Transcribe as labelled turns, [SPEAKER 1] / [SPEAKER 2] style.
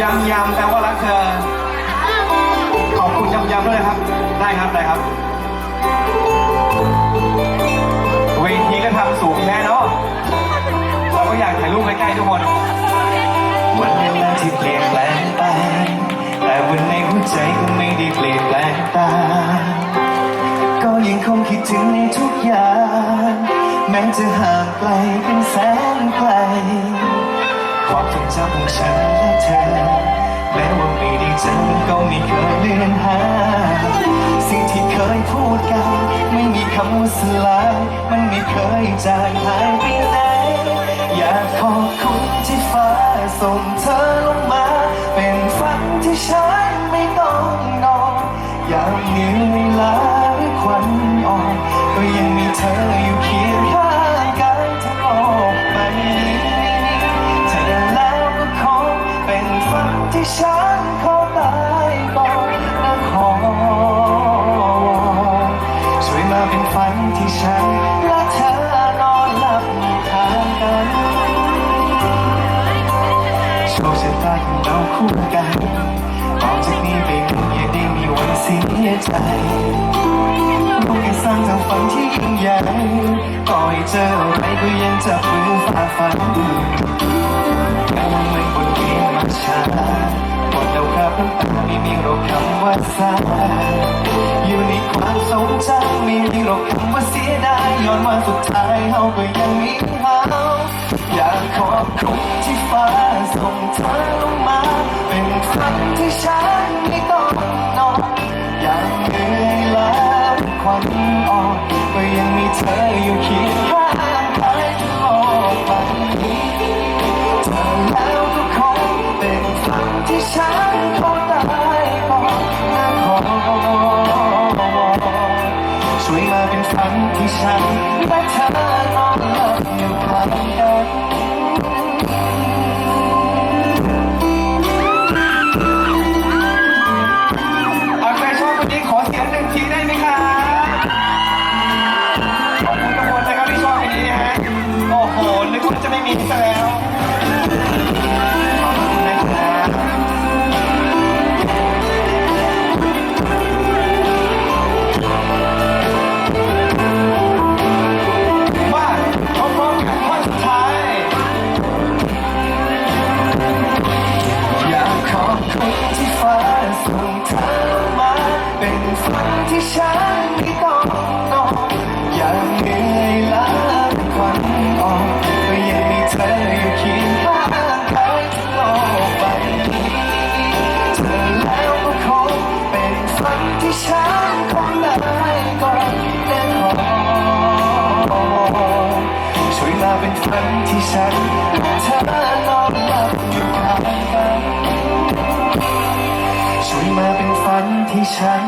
[SPEAKER 1] ยำยำแปลว่ารักเธอ ขอบคุณยำยำด้วยนะครับ ได้ครับได้ครับ เวทีก็ทำสูงแท้เนาะเราก็อยากถ่ายรูปใกล้ๆทุกคน วันเวลาที่เปลี่ยนแปลงไป แต่วันในหัวใจก็ไม่ได้เปลี่ยนแปลงตาก็ยังคงคิดถึงในทุกอย่าง แม้จะห่างไกลเป็นแสนไกล ความทรงจำของฉันและเธอ แม้ว่าไม่ได้เจอก็ไม่เคยเลือนหายสิ่งที่เคยพูดกัน ไม่มีคำว่าสลายมันไม่เคยจางหายไปไหนอยากขอบคุณที่ฟ้าส่งเธอลงมา เป็นฝันที่ฉันไม่ต้องนอนอยากเหนื่อยล้าหรือควันอ่อนก็ยังมีเธอ ที่ฉันขอตายก่อนนะขอช่วยมาเป็นฝันที่ฉันและเธอนอนหลับข้างกันโชคชะตาของเราคู่กันต่อจากนี้ไปคงอย่าได้มีวันเสียใจลูกแค่สร้างจากฝันที่ยิ่งใหญ่ต่อให้เจออะไรก็ยังจะฟื้นฝ่าฟัน หรอกคำว่าเสียดายย้อนว่าสุดท้ายเฮาก็ยังมีเฮาอยากขอบคุณที่ฟ้าส่งเธอลงมา เป็นฝันที่ฉันไม่ต้องนอนอยางเหนื่อยล้าควันออกก็ยังมีเธออยู่เคียงข้างกายทั้งโลกใบนี้เธอแล้วก็คงเป็นฝันที่ฉัน เอาใครชอบคนนี้ขอเสียงหนึ่งทีได้ไหมคะขอบคุณทุกคนนะครับที่ชอบคนนี้นะฮะ โอ้โห นึกว่าจะไม่มีซะแล้ว ที่ฉันไม่ต้องนอนอยากเหนื่อยล้าควันออกก็ยังมีเธออยู่เคียงข้างกายทั้งโลกใบนี้เธอแล้วก็คงเป็นฝันที่ฉันคงได้ก่อนและขอช่วยมาเป็นฝันที่ฉันและเธอนอนหลับอยู่ข้างกันช่วยมาเป็นฝันที่ฉัน